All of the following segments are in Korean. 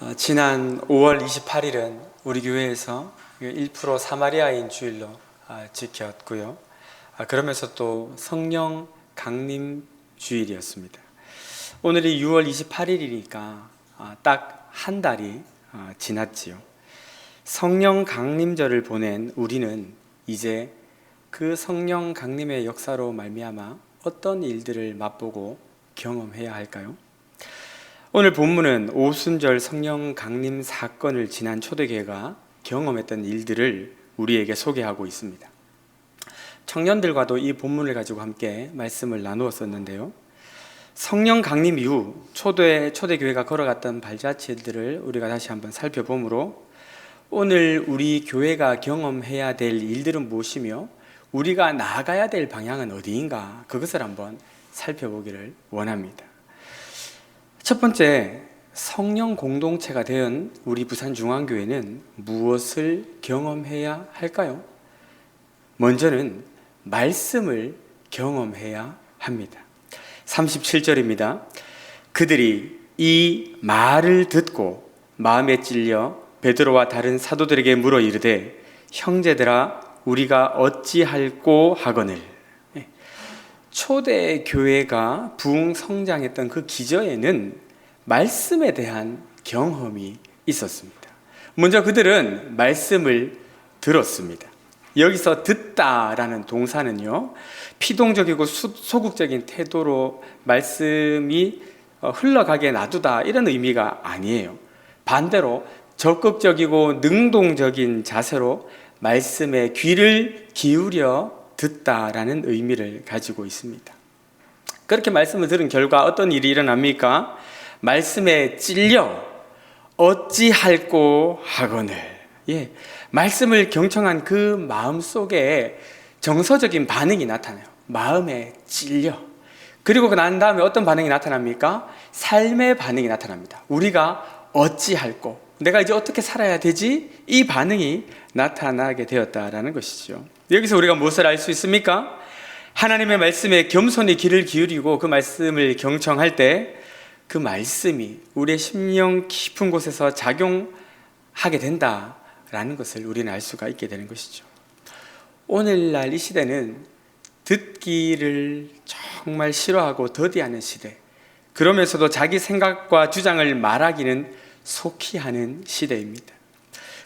어, 지난 5월 28일은 우리 교회에서 1% 사마리아인 주일로 아, 지켰고요. 아, 그러면서 또 성령 강림 주일이었습니다. 오늘이 6월 28일이니까 딱 한 달이 아, 지났지요. 성령 강림절을 보낸 우리는 이제 그 성령 강림의 역사로 말미암아 어떤 일들을 맛보고 경험해야 할까요? 오늘 본문은 오순절 성령 강림 사건을 지난 초대교회가 경험했던 일들을 우리에게 소개하고 있습니다. 청년들과도 이 본문을 가지고 함께 말씀을 나누었었는데요. 성령 강림 이후 초대 초대교회가 걸어갔던 발자취들을 우리가 다시 한번 살펴보므로 오늘 우리 교회가 경험해야 될 일들은 무엇이며 우리가 나아가야 될 방향은 어디인가 그것을 한번 살펴보기를 원합니다. 첫 번째, 성령 공동체가 된 우리 부산중앙교회는 무엇을 경험해야 할까요? 먼저는 말씀을 경험해야 합니다. 37절입니다. 그들이 이 말을 듣고 마음에 찔려 베드로와 다른 사도들에게 물어 이르되 형제들아 우리가 어찌할꼬 하거늘 예. 초대 교회가 부흥 성장했던 그 기저에는 말씀에 대한 경험이 있었습니다. 먼저 그들은 말씀을 들었습니다. 여기서 듣다라는 동사는요, 피동적이고 수, 소극적인 태도로 말씀이 어, 흘러가게 놔두다 이런 의미가 아니에요. 반대로 적극적이고 능동적인 자세로 말씀에 귀를 기울여 듣다라는 의미를 가지고 있습니다. 그렇게 말씀을 들은 결과 어떤 일이 일어납니까? 말씀에 찔려 어찌할꼬 하거늘. 예. 말씀을 경청한 그 마음 속에 정서적인 반응이 나타나요. 마음에 찔려. 그리고 난 다음에 어떤 반응이 나타납니까? 삶의 반응이 나타납니다. 우리가 어찌할꼬. 내가 이제 어떻게 살아야 되지? 이 반응이 나타나게 되었다라는 것이죠. 여기서 우리가 무엇을 알 수 있습니까? 하나님의 말씀에 겸손히 귀를 기울이고 그 말씀을 경청할 때 그 말씀이 우리의 심령 깊은 곳에서 작용하게 된다라는 것을 우리는 알 수가 있게 되는 것이죠. 오늘날 이 시대는 듣기를 정말 싫어하고 더디하는 시대. 그러면서도 자기 생각과 주장을 말하기는 속히 하는 시대입니다.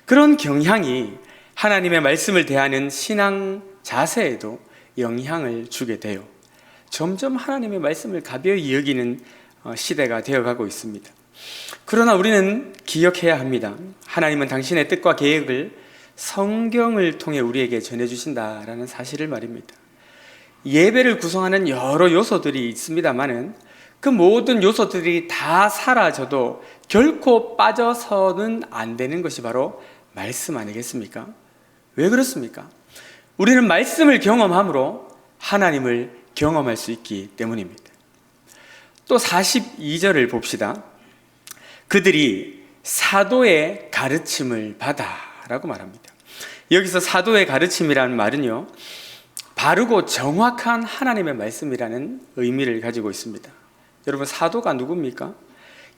그런 경향이 하나님의 말씀을 대하는 신앙 자세에도 영향을 주게 돼요. 점점 하나님의 말씀을 가벼이 여기는 어, 시대가 되어가고 있습니다. 그러나 우리는 기억해야 합니다. 하나님은 당신의 뜻과 계획을 성경을 통해 우리에게 전해주신다라는 사실을 말입니다. 예배를 구성하는 여러 요소들이 있습니다만은 그 모든 요소들이 다 사라져도 결코 빠져서는 안 되는 것이 바로 말씀 아니겠습니까? 왜 그렇습니까? 우리는 말씀을 경험함으로 하나님을 경험할 수 있기 때문입니다. 또 42절을 봅시다. 그들이 사도의 가르침을 받아 라고 말합니다. 여기서 사도의 가르침이라는 말은요, 바르고 정확한 하나님의 말씀이라는 의미를 가지고 있습니다. 여러분, 사도가 누굽니까?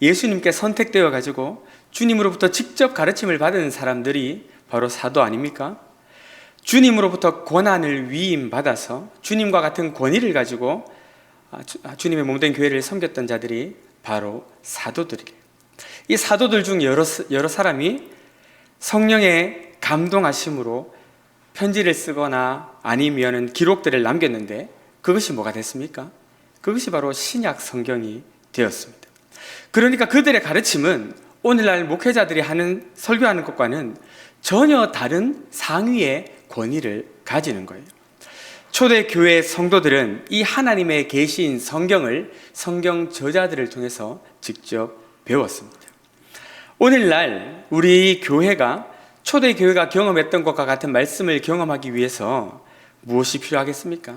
예수님께 선택되어 가지고 주님으로부터 직접 가르침을 받은 사람들이 바로 사도 아닙니까? 주님으로부터 권한을 위임받아서 주님과 같은 권위를 가지고 아, 아, 주님의 몸된 교회를 섬겼던 자들이 바로 사도들이에요. 이 사도들 중 여러, 여러 사람이 성령의 감동하심으로 편지를 쓰거나 아니면 기록들을 남겼는데 그것이 뭐가 됐습니까? 그것이 바로 신약 성경이 되었습니다. 그러니까 그들의 가르침은 오늘날 목회자들이 하는 설교하는 것과는 전혀 다른 상위의 권위를 가지는 거예요. 초대 교회 성도들은 이 하나님의 계시인 성경을 성경 저자들을 통해서 직접 배웠습니다. 오늘날 우리 교회가 초대 교회가 경험했던 것과 같은 말씀을 경험하기 위해서 무엇이 필요하겠습니까?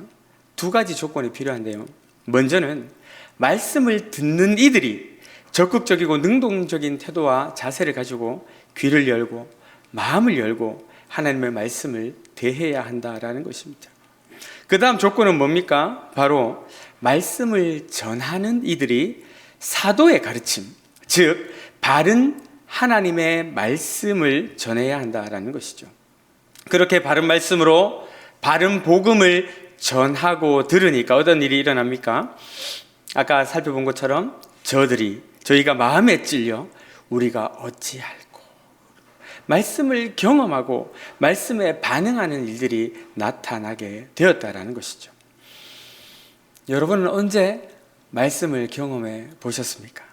두 가지 조건이 필요한데요. 먼저는 말씀을 듣는 이들이 적극적이고 능동적인 태도와 자세를 가지고 귀를 열고 마음을 열고 하나님의 말씀을 대해야 한다라는 것입니다. 그 다음 조건은 뭡니까? 바로 말씀을 전하는 이들이 사도의 가르침, 즉, 바른 하나님의 말씀을 전해야 한다라는 것이죠. 그렇게 바른 말씀으로 바른 복음을 전하고 들으니까 어떤 일이 일어납니까? 아까 살펴본 것처럼 저들이 저희가 마음에 찔려 우리가 어찌할꼬 말씀을 경험하고 말씀에 반응하는 일들이 나타나게 되었다라는 것이죠. 여러분은 언제 말씀을 경험해 보셨습니까?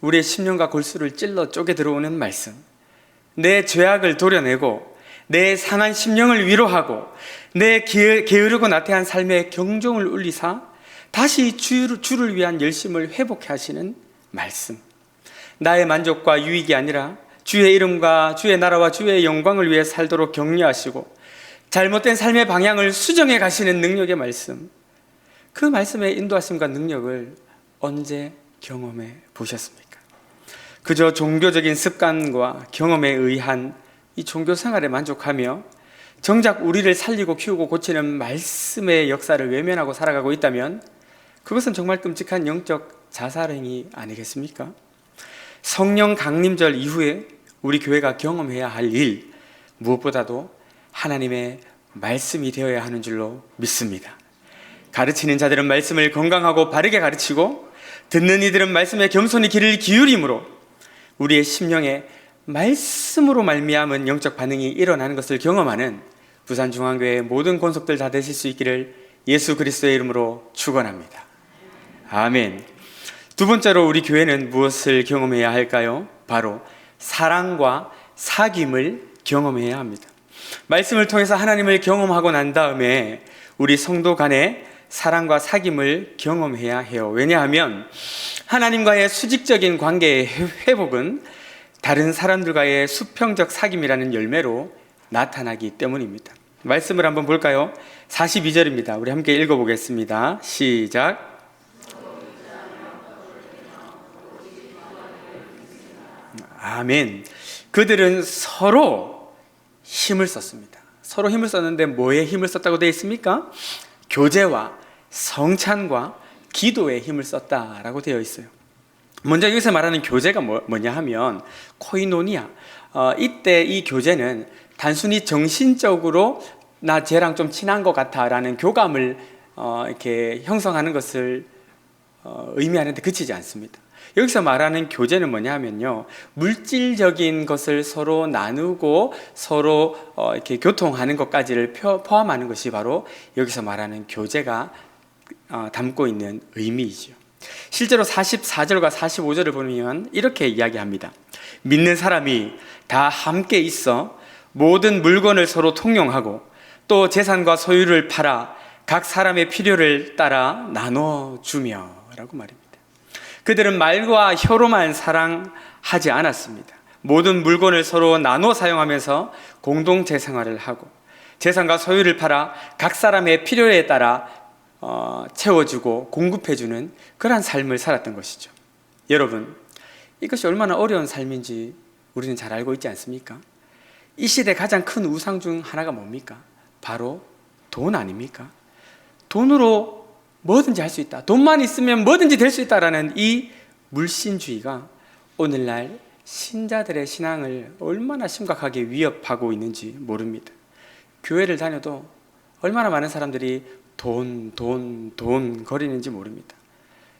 우리의 심령과 골수를 찔러 쪼개 들어오는 말씀. 내 죄악을 도려내고 내 상한 심령을 위로하고 내 게- 게으르고 나태한 삶의 경종을 울리사 다시 주를 위한 열심을 회복해 하시는 말씀. 나의 만족과 유익이 아니라 주의 이름과 주의 나라와 주의 영광을 위해 살도록 격려하시고 잘못된 삶의 방향을 수정해 가시는 능력의 말씀. 그 말씀의 인도하심과 능력을 언제 경험해 보셨습니까? 그저 종교적인 습관과 경험에 의한 이 종교 생활에 만족하며 정작 우리를 살리고 키우고 고치는 말씀의 역사를 외면하고 살아가고 있다면 그것은 정말 끔찍한 영적 자살행위 아니겠습니까? 성령 강림절 이후에 우리 교회가 경험해야 할 일 무엇보다도 하나님의 말씀이 되어야 하는 줄로 믿습니다. 가르치는 자들은 말씀을 건강하고 바르게 가르치고 듣는 이들은 말씀에 겸손히 귀를 기울임으로 우리의 심령에 말씀으로 말미암은 영적 반응이 일어나는 것을 경험하는 부산중앙교회 모든 권속들 다 되실 수 있기를 예수 그리스도의 이름으로 축원합니다. 아멘. 두 번째로 우리 교회는 무엇을 경험해야 할까요? 바로 사랑과 사귐을 경험해야 합니다. 말씀을 통해서 하나님을 경험하고 난 다음에 우리 성도 간에 사랑과 사귐을 경험해야 해요. 왜냐하면 하나님과의 수직적인 관계의 회복은 다른 사람들과의 수평적 사귐이라는 열매로 나타나기 때문입니다. 말씀을 한번 볼까요? 42절입니다. 우리 함께 읽어보겠습니다. 시작. 아멘. 그들은 서로 힘을 썼습니다. 서로 힘을 썼는데 뭐에 힘을 썼다고 되어 있습니까? 교제와 성찬과 기도에 힘을 썼다라고 되어 있어요. 먼저 여기서 말하는 교제가 뭐, 냐 하면 코이노니아. 어, 이때 이 교제는 단순히 정신적으로 나 쟤랑 좀 친한 것 같아라는 교감을 어, 이렇게 형성하는 것을 어, 의미하는데 그치지 않습니다. 여기서 말하는 교제는 뭐냐면요, 물질적인 것을 서로 나누고 서로 어, 이렇게 교통하는 것까지를 표- 포함하는 것이 바로 여기서 말하는 교제가 어, 담고 있는 의미이죠. 실제로 44절과 45절을 보면 이렇게 이야기합니다. 믿는 사람이 다 함께 있어 모든 물건을 서로 통용하고 또 재산과 소유를 팔아 각 사람의 필요를 따라 나눠 주며라고 말입니다. 그들은 말과 혀로만 사랑하지 않았습니다. 모든 물건을 서로 나눠 사용하면서 공동체 생활을 하고 재산과 소유를 팔아 각 사람의 필요에 따라 어, 채워주고 공급해주는 그러한 삶을 살았던 것이죠. 여러분, 이것이 얼마나 어려운 삶인지 우리는 잘 알고 있지 않습니까? 이 시대 가장 큰 우상 중 하나가 뭡니까? 바로 돈 아닙니까? 돈으로 뭐든지 할 수 있다. 돈만 있으면 뭐든지 될 수 있다라는 이 물신주의가 오늘날 신자들의 신앙을 얼마나 심각하게 위협하고 있는지 모릅니다. 교회를 다녀도 얼마나 많은 사람들이 돈, 돈, 돈 거리는지 모릅니다.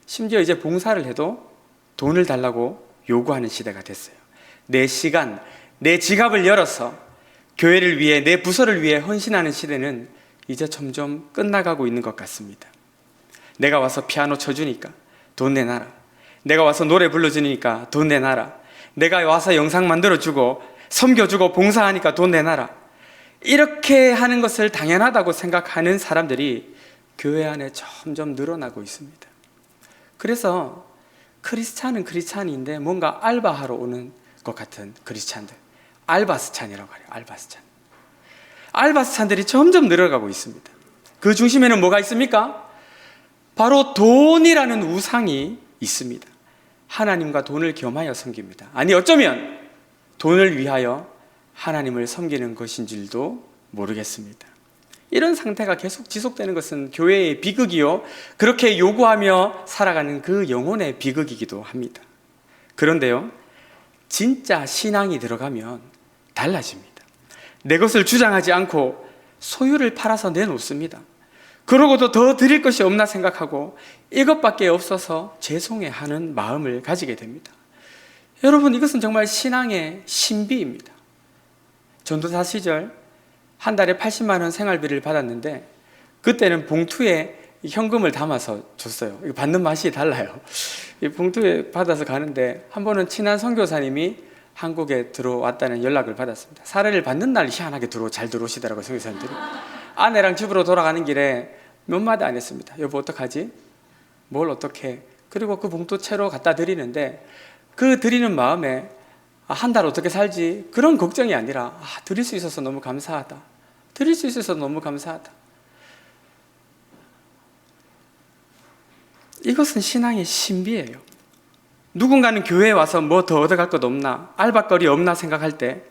심지어 이제 봉사를 해도 돈을 달라고 요구하는 시대가 됐어요. 내 시간, 내 지갑을 열어서 교회를 위해, 내 부서를 위해 헌신하는 시대는 이제 점점 끝나가고 있는 것 같습니다. 내가 와서 피아노 쳐주니까 돈 내놔라. 내가 와서 노래 불러주니까 돈 내놔라. 내가 와서 영상 만들어주고 섬겨주고 봉사하니까 돈 내놔라. 이렇게 하는 것을 당연하다고 생각하는 사람들이 교회 안에 점점 늘어나고 있습니다. 그래서 크리스찬은 크리스찬인데 뭔가 알바하러 오는 것 같은 크리스찬들. 알바스찬이라고 해요. 알바스찬. 알바스찬들이 점점 늘어가고 있습니다. 그 중심에는 뭐가 있습니까? 바로 돈이라는 우상이 있습니다. 하나님과 돈을 겸하여 섬깁니다. 아니 어쩌면 돈을 위하여 하나님을 섬기는 것인 줄도 모르겠습니다. 이런 상태가 계속 지속되는 것은 교회의 비극이요. 그렇게 요구하며 살아가는 그 영혼의 비극이기도 합니다. 그런데요, 진짜 신앙이 들어가면 달라집니다. 내 것을 주장하지 않고 소유를 팔아서 내놓습니다. 그러고도 더 드릴 것이 없나 생각하고 이것밖에 없어서 죄송해 하는 마음을 가지게 됩니다. 여러분, 이것은 정말 신앙의 신비입니다. 전도사 시절 한 달에 80만 원 생활비를 받았는데 그때는 봉투에 현금을 담아서 줬어요. 받는 맛이 달라요. 이 봉투에 받아서 가는데 한 번은 친한 선교사님이 한국에 들어왔다는 연락을 받았습니다. 사례를 받는 날 희한하게 들어 잘 들어오시더라고요, 선교사님들이. 아내랑 집으로 돌아가는 길에 몇 마디 안 했습니다. 여보 어떡하지? 뭘 어떻게? 그리고 그 봉투 채로 갖다 드리는데 그 드리는 마음에 아, 한 달 어떻게 살지? 그런 걱정이 아니라 아, 드릴 수 있어서 너무 감사하다. 드릴 수 있어서 너무 감사하다. 이것은 신앙의 신비예요. 누군가는 교회에 와서 뭐 더 얻어갈 것 없나, 알바거리 없나 생각할 때,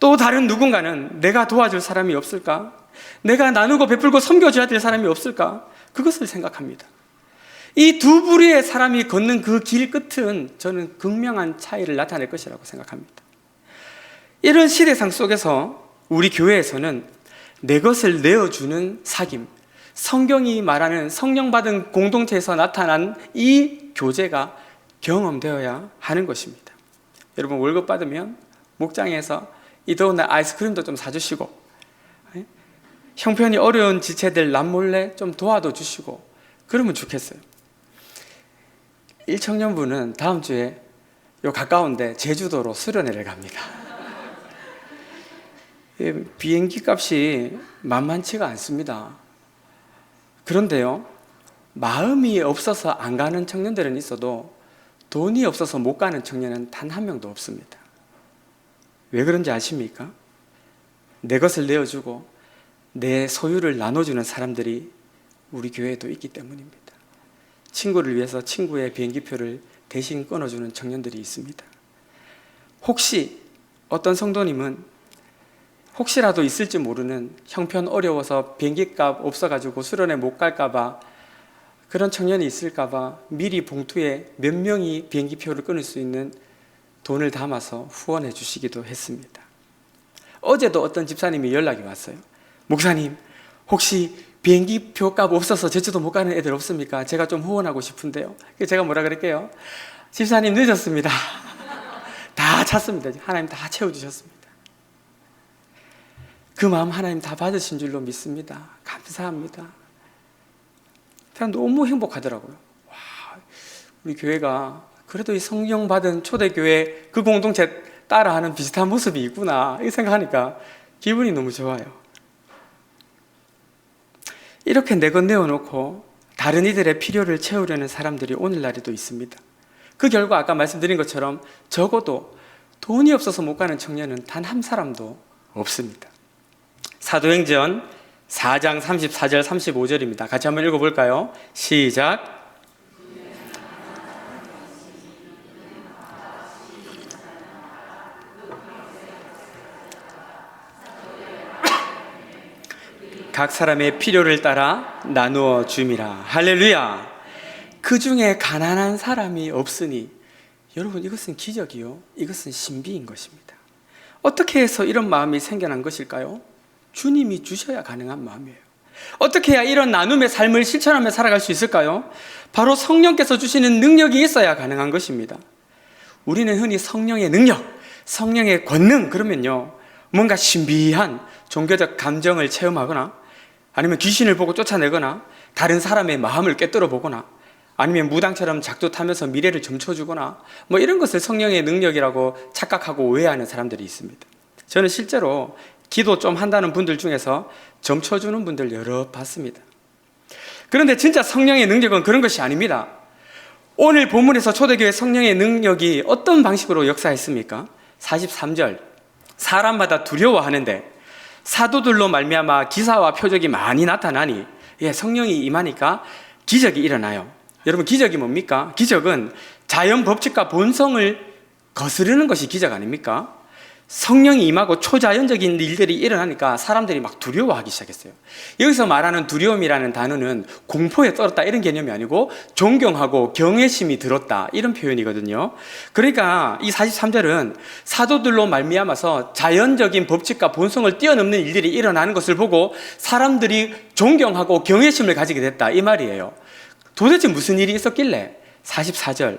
또 다른 누군가는 내가 도와줄 사람이 없을까? 내가 나누고 베풀고 섬겨줘야 될 사람이 없을까? 그것을 생각합니다. 이 두 부류의 사람이 걷는 그 길 끝은 저는 극명한 차이를 나타낼 것이라고 생각합니다. 이런 시대상 속에서 우리 교회에서는 내 것을 내어주는 사귐, 성경이 말하는 성령 받은 공동체에서 나타난 이 교제가 경험되어야 하는 것입니다. 여러분 월급 받으면 목장에서 이 더운 날 아이스크림도 좀 사주시고 예? 형편이 어려운 지체들 남몰래 좀 도와도 주시고 그러면 좋겠어요. 1청년부는 다음 주에 요 가까운데 제주도로 수련회를 갑니다. 예, 비행기 값이 만만치가 않습니다. 그런데요, 마음이 없어서 안 가는 청년들은 있어도 돈이 없어서 못 가는 청년은 단 한 명도 없습니다. 왜 그런지 아십니까? 내 것을 내어주고 내 소유를 나눠주는 사람들이 우리 교회에도 있기 때문입니다. 친구를 위해서 친구의 비행기표를 대신 끊어주는 청년들이 있습니다. 혹시 어떤 성도님은 혹시라도 있을지 모르는 형편 어려워서 비행기 값 없어가지고 수련회 못 갈까봐 그런 청년이 있을까봐 미리 봉투에 몇 명이 비행기 표를 끊을 수 있는 돈을 담아서 후원해 주시기도 했습니다. 어제도 어떤 집사님이 연락이 왔어요. 목사님, 혹시 비행기 표 값 없어서 제주도 못 가는 애들 없습니까? 제가 좀 후원하고 싶은데요. 제가 뭐라 그럴게요? 집사님 늦었습니다. 다 찼습니다. 하나님 다 채워주셨습니다. 그 마음 하나님 다 받으신 줄로 믿습니다. 감사합니다. 그냥 너무 행복하더라고요. 와, 우리 교회가 그래도 이 성령 받은 초대교회 그 공동체 따라하는 비슷한 모습이 있구나. 이 생각하니까 기분이 너무 좋아요. 이렇게 내것 내어 놓고 다른 이들의 필요를 채우려는 사람들이 오늘날에도 있습니다. 그 결과 아까 말씀드린 것처럼 적어도 돈이 없어서 못 가는 청년은 단 한 사람도 없습니다. 사도행전 4장 34절 35절입니다. 같이 한번 읽어볼까요? 시작. 각 사람의 필요를 따라 나누어 줌이라. 할렐루야. 그 중에 가난한 사람이 없으니 여러분 이것은 기적이요. 이것은 신비인 것입니다. 어떻게 해서 이런 마음이 생겨난 것일까요? 주님이 주셔야 가능한 마음이에요. 어떻게 해야 이런 나눔의 삶을 실천하며 살아갈 수 있을까요? 바로 성령께서 주시는 능력이 있어야 가능한 것입니다. 우리는 흔히 성령의 능력, 성령의 권능 그러면요. 뭔가 신비한 종교적 감정을 체험하거나 아니면 귀신을 보고 쫓아내거나 다른 사람의 마음을 꿰뚫어 보거나 아니면 무당처럼 작두 타면서 미래를 점쳐주거나 뭐 이런 것을 성령의 능력이라고 착각하고 오해하는 사람들이 있습니다. 저는 실제로 기도 좀 한다는 분들 중에서 점쳐주는 분들 여러 봤습니다. 그런데 진짜 성령의 능력은 그런 것이 아닙니다. 오늘 본문에서 초대교회 성령의 능력이 어떤 방식으로 역사했습니까? 43절 사람마다 두려워하는데 사도들로 말미암아 기사와 표적이 많이 나타나니 예, 성령이 임하니까 기적이 일어나요. 여러분 기적이 뭡니까? 기적은 자연 법칙과 본성을 거스르는 것이 기적 아닙니까? 성령이 임하고 초자연적인 일들이 일어나니까 사람들이 막 두려워하기 시작했어요. 여기서 말하는 두려움이라는 단어는 공포에 떨었다 이런 개념이 아니고 존경하고 경외심이 들었다 이런 표현이거든요. 그러니까 이 43절은 사도들로 말미암아서 자연적인 법칙과 본성을 뛰어넘는 일들이 일어나는 것을 보고 사람들이 존경하고 경외심을 가지게 됐다 이 말이에요. 도대체 무슨 일이 있었길래 44절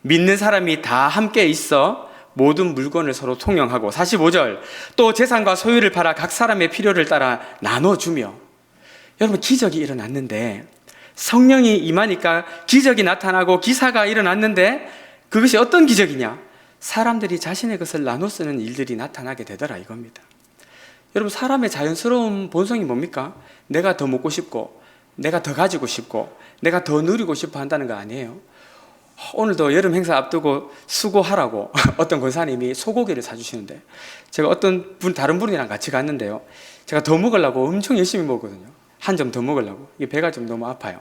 믿는 사람이 다 함께 있어 모든 물건을 서로 통용하고 45절 또 재산과 소유를 팔아 각 사람의 필요를 따라 나눠주며. 여러분 기적이 일어났는데 성령이 임하니까 기적이 나타나고 기사가 일어났는데 그것이 어떤 기적이냐? 사람들이 자신의 것을 나눠 쓰는 일들이 나타나게 되더라 이겁니다. 여러분 사람의 자연스러운 본성이 뭡니까? 내가 더 먹고 싶고 내가 더 가지고 싶고 내가 더 누리고 싶어 한다는 거 아니에요 오늘도 여름 행사 앞두고 수고하라고 어떤 권사님이 소고기를 사주시는데 제가 어떤 분 다른 분이랑 같이 갔는데요. 제가 더 먹으려고 엄청 열심히 먹거든요. 한 점 더 먹으려고 이게 배가 좀 너무 아파요.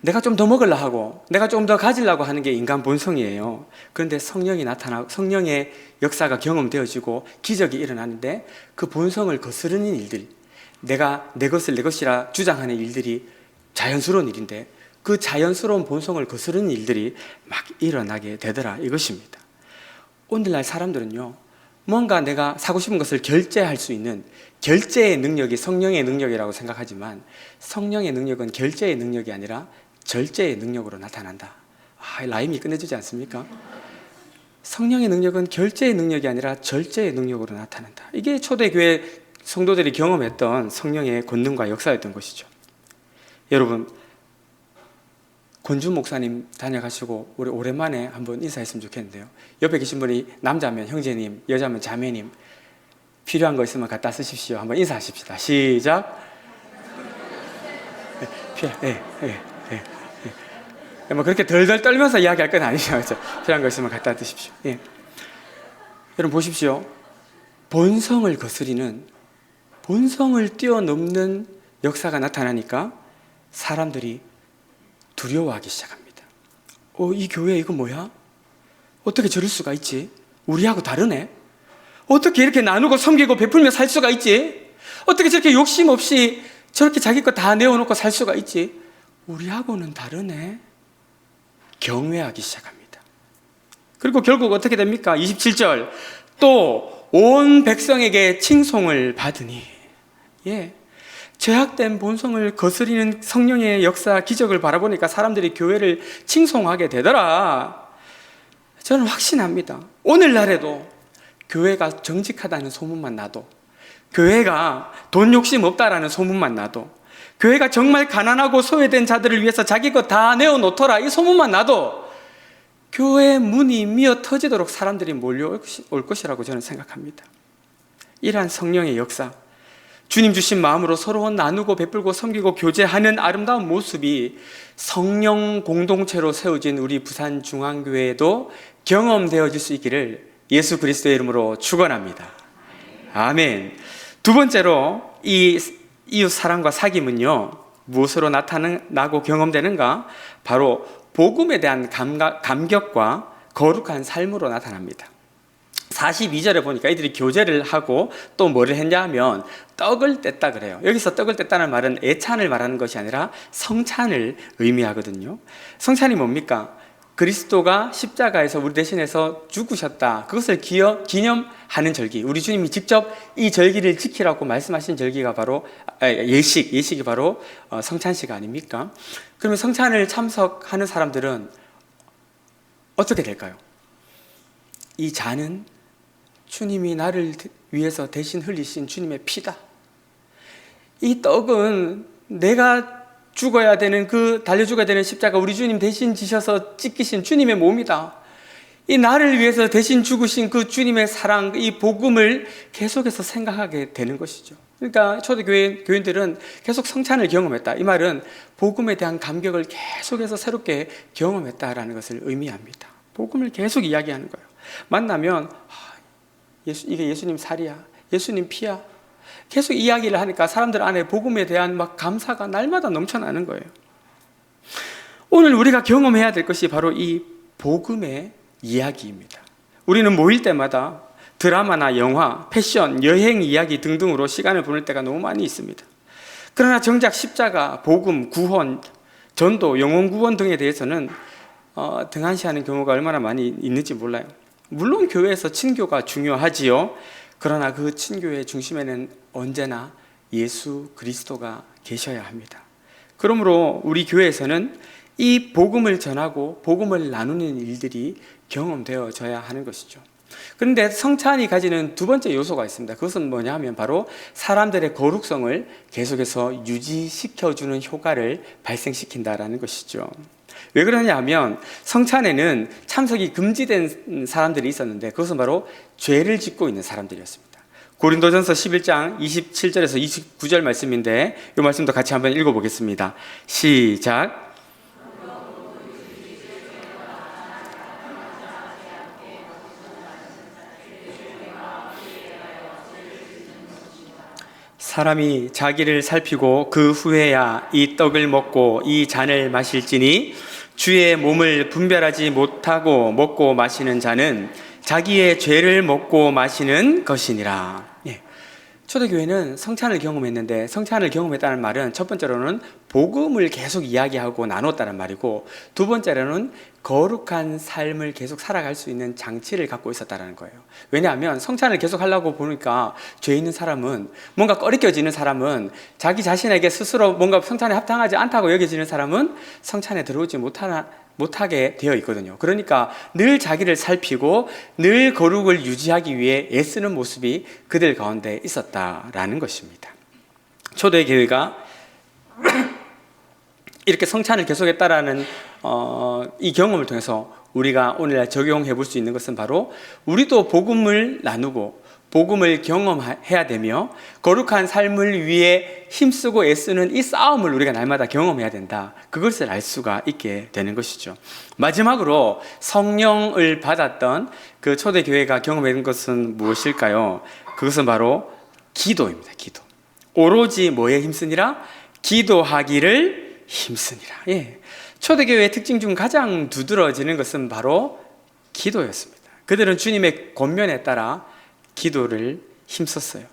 내가 좀 더 먹으려 하고 내가 좀 더 가지려고 하는 게 인간 본성이에요. 그런데 성령이 나타나 성령의 역사가 경험되어지고 기적이 일어나는데 그 본성을 거스르는 일들, 내가 내 것을 내 것이라 주장하는 일들이 자연스러운 일인데 그 자연스러운 본성을 거스르는 일들이 막 일어나게 되더라 이것입니다. 오늘날 사람들은요, 뭔가 내가 사고 싶은 것을 결제할 수 있는 결제의 능력이 성령의 능력이라고 생각하지만 성령의 능력은 결제의 능력이 아니라 절제의 능력으로 나타난다. 아, 라임이 끝내주지 않습니까? 성령의 능력은 결제의 능력이 아니라 절제의 능력으로 나타난다. 이게 초대교회 성도들이 경험했던 성령의 권능과 역사였던 것이죠. 여러분, 권준 목사님 다녀가시고 우리 오랜만에 한번 인사했으면 좋겠는데요. 옆에 계신 분이 남자면 형제님, 여자면 자매님 필요한 거 있으면 갖다 쓰십시오. 한번 인사하십시다. 시작. 예, 예, 예, 예, 예. 뭐 그렇게 덜덜 떨면서 이야기할 건 아니죠. 그렇죠? 필요한 거 있으면 갖다 드십시오. 예. 여러분 보십시오. 본성을 거스리는 본성을 뛰어넘는 역사가 나타나니까 사람들이 두려워하기 시작합니다. 어, 이 교회 이거 뭐야? 어떻게 저럴 수가 있지? 우리하고 다르네? 어떻게 이렇게 나누고 섬기고 베풀며 살 수가 있지? 어떻게 저렇게 욕심 없이 저렇게 자기 거 다 내어놓고 살 수가 있지? 우리하고는 다르네? 경외하기 시작합니다. 그리고 결국 어떻게 됩니까? 27절. 또 온 백성에게 칭송을 받으니. 예. 죄악된 본성을 거스리는 성령의 역사, 기적을 바라보니까 사람들이 교회를 칭송하게 되더라. 저는 확신합니다. 오늘날에도 교회가 정직하다는 소문만 나도, 교회가 돈 욕심 없다라는 소문만 나도, 교회가 정말 가난하고 소외된 자들을 위해서 자기 것 다 내어놓더라 이 소문만 나도 교회 문이 미어 터지도록 사람들이 몰려올 것이라고 저는 생각합니다. 이러한 성령의 역사, 주님 주신 마음으로 서로 나누고 베풀고 섬기고 교제하는 아름다운 모습이 성령 공동체로 세워진 우리 부산 중앙교회에도 경험되어질 수 있기를 예수 그리스도의 이름으로 축원합니다. 아멘. 두 번째로 이 이웃 사랑과 사귐은요 무엇으로 나타나고 경험되는가? 바로 복음에 대한 감각, 감격과 거룩한 삶으로 나타납니다. 42절에 보니까 이들이 교제를 하고 또 뭐를 했냐 하면 떡을 뗐다 그래요. 여기서 떡을 뗐다는 말은 애찬을 말하는 것이 아니라 성찬을 의미하거든요. 성찬이 뭡니까? 그리스도가 십자가에서 우리 대신해서 죽으셨다. 그것을 기여, 기념하는 절기. 우리 주님이 직접 이 절기를 지키라고 말씀하신 절기가 바로 아, 예식, 예식이 바로 어, 성찬식 아닙니까? 그러면 성찬을 참석하는 사람들은 어떻게 될까요? 이 잔은 주님이 나를 위해서 대신 흘리신 주님의 피다. 이 떡은 내가 죽어야 되는 그 달려 죽어야 되는 십자가 우리 주님 대신 지셔서 찢기신 주님의 몸이다. 이 나를 위해서 대신 죽으신 그 주님의 사랑, 이 복음을 계속해서 생각하게 되는 것이죠. 그러니까 초대교회 교인들은 계속 성찬을 경험했다. 이 말은 복음에 대한 감격을 계속해서 새롭게 경험했다라는 것을 의미합니다. 복음을 계속 이야기하는 거예요. 만나면 예수, 이게 예수님 살이야. 예수님 피야. 계속 이야기를 하니까 사람들 안에 복음에 대한 막 감사가 날마다 넘쳐나는 거예요. 오늘 우리가 경험해야 될 것이 바로 이 복음의 이야기입니다. 우리는 모일 때마다 드라마나 영화, 패션, 여행 이야기 등등으로 시간을 보낼 때가 너무 많이 있습니다. 그러나 정작 십자가, 복음, 구원, 전도, 영혼 구원 등에 대해서는 어, 등한시하는 경우가 얼마나 많이 있는지 몰라요. 물론 교회에서 친교가 중요하지요. 그러나 그 친교의 중심에는 언제나 예수 그리스도가 계셔야 합니다. 그러므로 우리 교회에서는 이 복음을 전하고 복음을 나누는 일들이 경험되어져야 하는 것이죠. 그런데 성찬이 가지는 두 번째 요소가 있습니다. 그것은 뭐냐 하면 바로 사람들의 거룩성을 계속해서 유지시켜주는 효과를 발생시킨다라는 것이죠. 왜 그러냐 하면 성찬에는 참석이 금지된 사람들이 있었는데 그것은 바로 죄를 짓고 있는 사람들이었습니다. 고린도전서 11장 27절에서 29절 말씀인데 이 말씀도 같이 한번 읽어보겠습니다. 시작. 사람이 자기를 살피고 그 후에야 이 떡을 먹고 이 잔을 마실지니 주의 몸을 분별하지 못하고 먹고 마시는 자는 자기의 죄를 먹고 마시는 것이니라. 예. 초대교회는 성찬을 경험했는데 성찬을 경험했다는 말은 첫 번째로는 복음을 계속 이야기하고 나눴다는 말이고 두 번째로는 거룩한 삶을 계속 살아갈 수 있는 장치를 갖고 있었다는 거예요. 왜냐하면 성찬을 계속 하려고 보니까 죄 있는 사람은 뭔가 꺼리껴지는 사람은 자기 자신에게 스스로 뭔가 성찬에 합당하지 않다고 여겨지는 사람은 성찬에 들어오지 못하나 못하게 되어 있거든요. 그러니까 늘 자기를 살피고 늘 거룩을 유지하기 위해 애쓰는 모습이 그들 가운데 있었다라는 것입니다. 초대 교회가 이렇게 성찬을 계속했다라는 어, 이 경험을 통해서 우리가 오늘날 적용해 볼 수 있는 것은 바로 우리도 복음을 나누고 복음을 경험해야 되며 거룩한 삶을 위해 힘쓰고 애쓰는 이 싸움을 우리가 날마다 경험해야 된다. 그것을 알 수가 있게 되는 것이죠. 마지막으로 성령을 받았던 그 초대 교회가 경험한 것은 무엇일까요? 그것은 바로 기도입니다. 기도. 오로지 뭐에 힘쓰니라? 기도하기를 힘쓰니라. 예. 초대 교회의 특징 중 가장 두드러지는 것은 바로 기도였습니다. 그들은 주님의 권면에 따라 기도를 힘썼어요.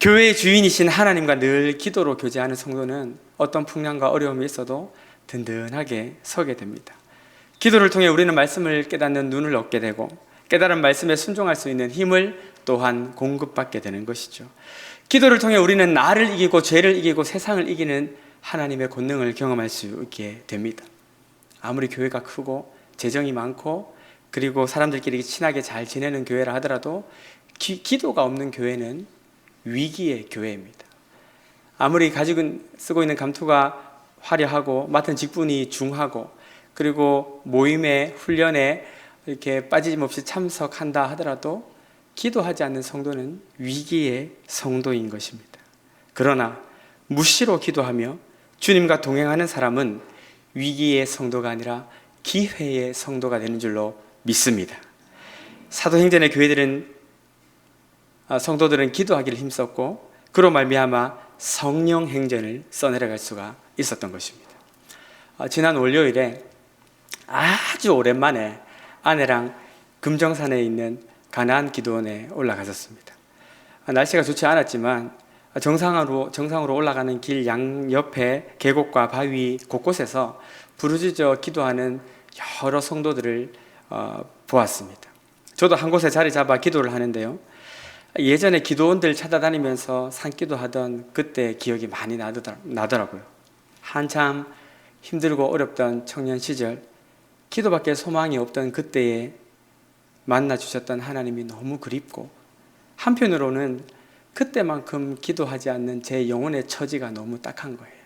교회의 주인이신 하나님과 늘 기도로 교제하는 성도는 어떤 풍랑과 어려움이 있어도 든든하게 서게 됩니다. 기도를 통해 우리는 말씀을 깨닫는 눈을 얻게 되고 깨달은 말씀에 순종할 수 있는 힘을 또한 공급받게 되는 것이죠. 기도를 통해 우리는 나를 이기고 죄를 이기고 세상을 이기는 하나님의 권능을 경험할 수 있게 됩니다. 아무리 교회가 크고 재정이 많고 그리고 사람들끼리 친하게 잘 지내는 교회라 하더라도 기, 기도가 없는 교회는 위기의 교회입니다. 아무리 가지고 쓰고 있는 감투가 화려하고 맡은 직분이 중하고 그리고 모임에 훈련에 이렇게 빠짐없이 참석한다 하더라도 기도하지 않는 성도는 위기의 성도인 것입니다. 그러나 무시로 기도하며 주님과 동행하는 사람은 위기의 성도가 아니라 기회의 성도가 되는 줄로 믿습니다. 사도행전의 교회들은 아, 성도들은 기도하기를 힘썼고 그로 말미암아 성령 행전을 써내려갈 수가 있었던 것입니다. 아, 지난 월요일에 아주 오랜만에 아내랑 금정산에 있는 가나안 기도원에 올라갔었습니다. 아, 날씨가 좋지 않았지만 정상으로 정상으로 올라가는 길 양옆에 계곡과 바위 곳곳에서 부르짖어 기도하는 여러 성도들을 어, 보았습니다. 저도 한 곳에 자리 잡아 기도를 하는데요. 예전에 기도원들 찾아다니면서 산기도 하던 그때 기억이 많이 나더라고요. 한참 힘들고 어렵던 청년 시절, 기도밖에 소망이 없던 그때에 만나 주셨던 하나님이 너무 그립고, 한편으로는 그때만큼 기도하지 않는 제 영혼의 처지가 너무 딱한 거예요.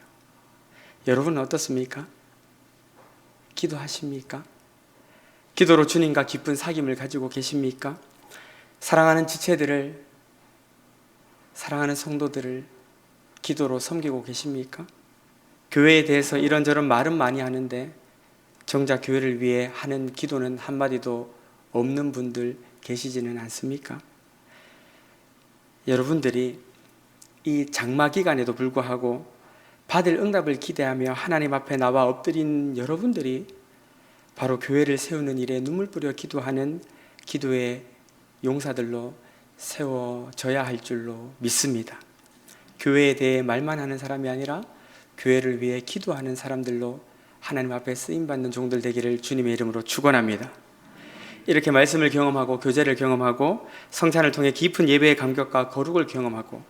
여러분은 어떻습니까? 기도하십니까? 기도로 주님과 깊은 사귐을 가지고 계십니까? 사랑하는 지체들을 사랑하는 성도들을 기도로 섬기고 계십니까? 교회에 대해서 이런저런 말은 많이 하는데 정작 교회를 위해 하는 기도는 한마디도 없는 분들 계시지는 않습니까? 여러분들이 이 장마 기간에도 불구하고 받을 응답을 기대하며 하나님 앞에 나와 엎드린 여러분들이 바로 교회를 세우는 일에 눈물 뿌려 기도하는 기도의 용사들로 세워져야 할 줄로 믿습니다. 교회에 대해 말만 하는 사람이 아니라 교회를 위해 기도하는 사람들로 하나님 앞에 쓰임 받는 종들 되기를 주님의 이름으로 축원합니다. 이렇게 말씀을 경험하고 교제를 경험하고 성찬을 통해 깊은 예배의 감격과 거룩을 경험하고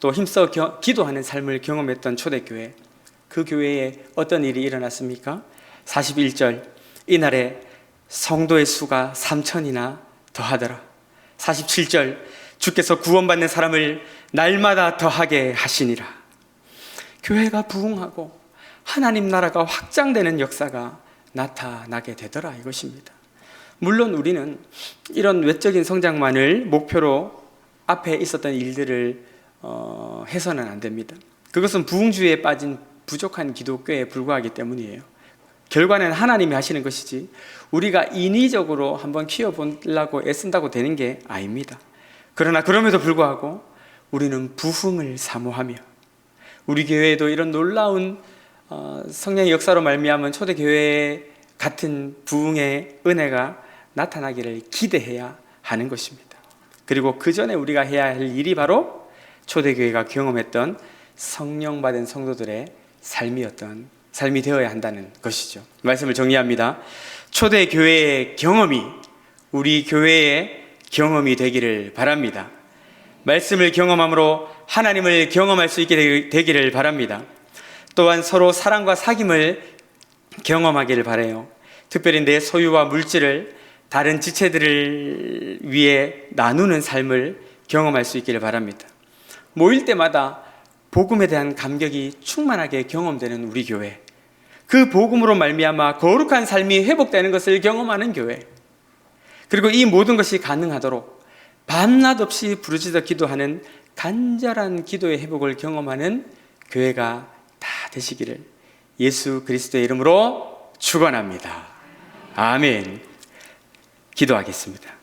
또 힘써 겨- 기도하는 삶을 경험했던 초대교회 그 교회에 어떤 일이 일어났습니까? 41절 이날에 성도의 수가 3천이나 더하더라 47절 주께서 구원받는 사람을 날마다 더하게 하시니라 교회가 부흥하고 하나님 나라가 확장되는 역사가 나타나게 되더라 이것입니다. 물론 우리는 이런 외적인 성장만을 목표로 앞에 있었던 일들을 어, 해서는 안 됩니다. 그것은 부흥주의에 빠진 부족한 기독교에 불과하기 때문이에요. 결과는 하나님이 하시는 것이지 우리가 인위적으로 한번 키워보려고 애쓴다고 되는 게 아닙니다. 그러나 그럼에도 불구하고 우리는 부흥을 사모하며 우리 교회에도 이런 놀라운 어, 성령의 역사로 말미암은 초대 교회 같은 부흥의 은혜가 나타나기를 기대해야 하는 것입니다. 그리고 그 전에 우리가 해야 할 일이 바로 초대 교회가 경험했던 성령 받은 성도들의 삶이었던 삶이 되어야 한다는 것이죠. 말씀을 정리합니다. 초대 교회의 경험이 우리 교회의 경험이 되기를 바랍니다. 말씀을 경험함으로 하나님을 경험할 수 있게 되기를 바랍니다. 또한 서로 사랑과 사귐을 경험하기를 바래요. 특별히 내 소유와 물질을 다른 지체들을 위해 나누는 삶을 경험할 수 있기를 바랍니다. 모일 때마다 복음에 대한 감격이 충만하게 경험되는 우리 교회. 그 복음으로 말미암아 거룩한 삶이 회복되는 것을 경험하는 교회. 그리고 이 모든 것이 가능하도록 밤낮 없이 부르짖어 기도하는 간절한 기도의 회복을 경험하는 교회가 다 되시기를 예수 그리스도의 이름으로 축원합니다. 아멘. 기도하겠습니다.